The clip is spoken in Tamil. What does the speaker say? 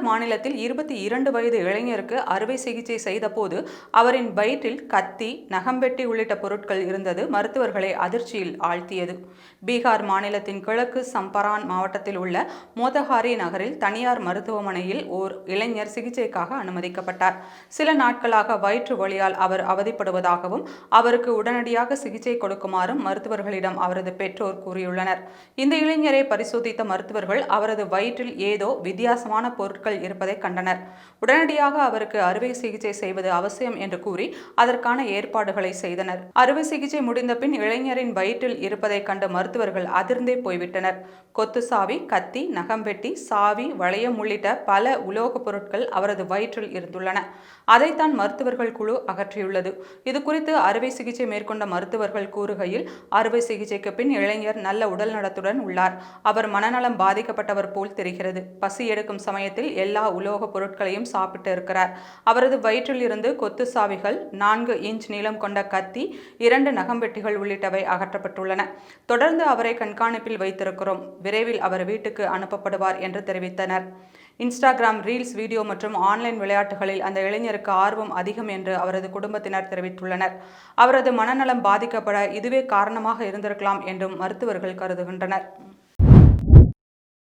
Bihar மாநிலத்தில் இருபத்தி இரண்டு வயது இளைஞருக்கு அறுவை சிகிச்சை செய்தபோது அவரின் வயிற்றில் கத்தி நகம்பெட்டி உள்ளிட்ட பொருட்கள் இருந்தது. மருத்துவர்களை அதிர்ச்சியில் ஆழ்த்தியது. பீகார் மாநிலத்தின் கிழக்கு சம்பரான் மாவட்டத்தில் உள்ள மோதஹாரி நகரில் தனியார் மருத்துவமனையில் ஓர் இளைஞர் சிகிச்சைக்காக அனுமதிக்கப்பட்டார். சில நாட்களாக வயிற்று வழியால் அவர் அவதிப்படுவதாகவும் அவருக்கு உடனடியாக சிகிச்சை கொடுக்குமாறும் மருத்துவர்களிடம் அவரது பெற்றோர் கூறியுள்ளனர். இந்த இளைஞரை பரிசோதித்த மருத்துவர்கள் அவரது வயிற்றில் ஏதோ வித்தியாசமான பொருட்கள் இருப்பதை கண்டனர். உடனடியாக அவருக்கு அறுவை சிகிச்சை செய்வது அவசியம் என்று கூறி அதற்கான ஏற்பாடுகளை செய்தனர். அறுவை சிகிச்சை முடிந்த பின் இளைஞரின் வயிற்றில் இருப்பதை கண்ட மருத்துவர்கள் அதிர்ந்தே போய்விட்டனர். கொத்து சாவி கத்தி நகம்பெட்டி சாவி வளையம் உள்ளிட்ட பல உலோகப் பொருட்கள் அவரது வயிற்றில் இருந்துள்ளன. அதைத்தான் மருத்துவர்கள் குழு அகற்றியுள்ளது. இது குறித்து அறுவை சிகிச்சை மேற்கொண்ட மருத்துவர்கள் கூறுகையில் அறுவை சிகிச்சைக்கு பின் இளைஞர் நல்ல உடல் நலத்துடன் உள்ளார். அவர் மனநலம் பாதிக்கப்பட்டவர் போல் தெரிகிறது. பசி எடுக்கும் சமயத்தில் எல்லா உலோகப் பொருட்களையும் சாப்பிட்டு இருக்கிறார். அவரது வயிற்றில் இருந்து கொத்து சாவிகள் நான்கு இன்ச் நீளம் கொண்ட கத்தி இரண்டு நகம்பெட்டிகள் உள்ளிட்டவை அகற்றப்பட்டுள்ளன. தொடர்ந்து அவரை கண்காணிப்பில் வைத்திருக்கிறோம். விரைவில் அவர் வீட்டுக்கு அனுப்பப்படுவார் என்று தெரிவித்தனர். இன்ஸ்டாகிராம் ரீல்ஸ் வீடியோ மற்றும் ஆன்லைன் விளையாட்டுகளில் அந்த இளைஞருக்கு ஆர்வம் அதிகம் என்று அவரது குடும்பத்தினர் தெரிவித்துள்ளனர். அவரது மனநலம் பாதிக்கப்பட இதுவே காரணமாக இருந்திருக்கலாம் என்றும் மருத்துவர்கள் கருதுகின்றனர்.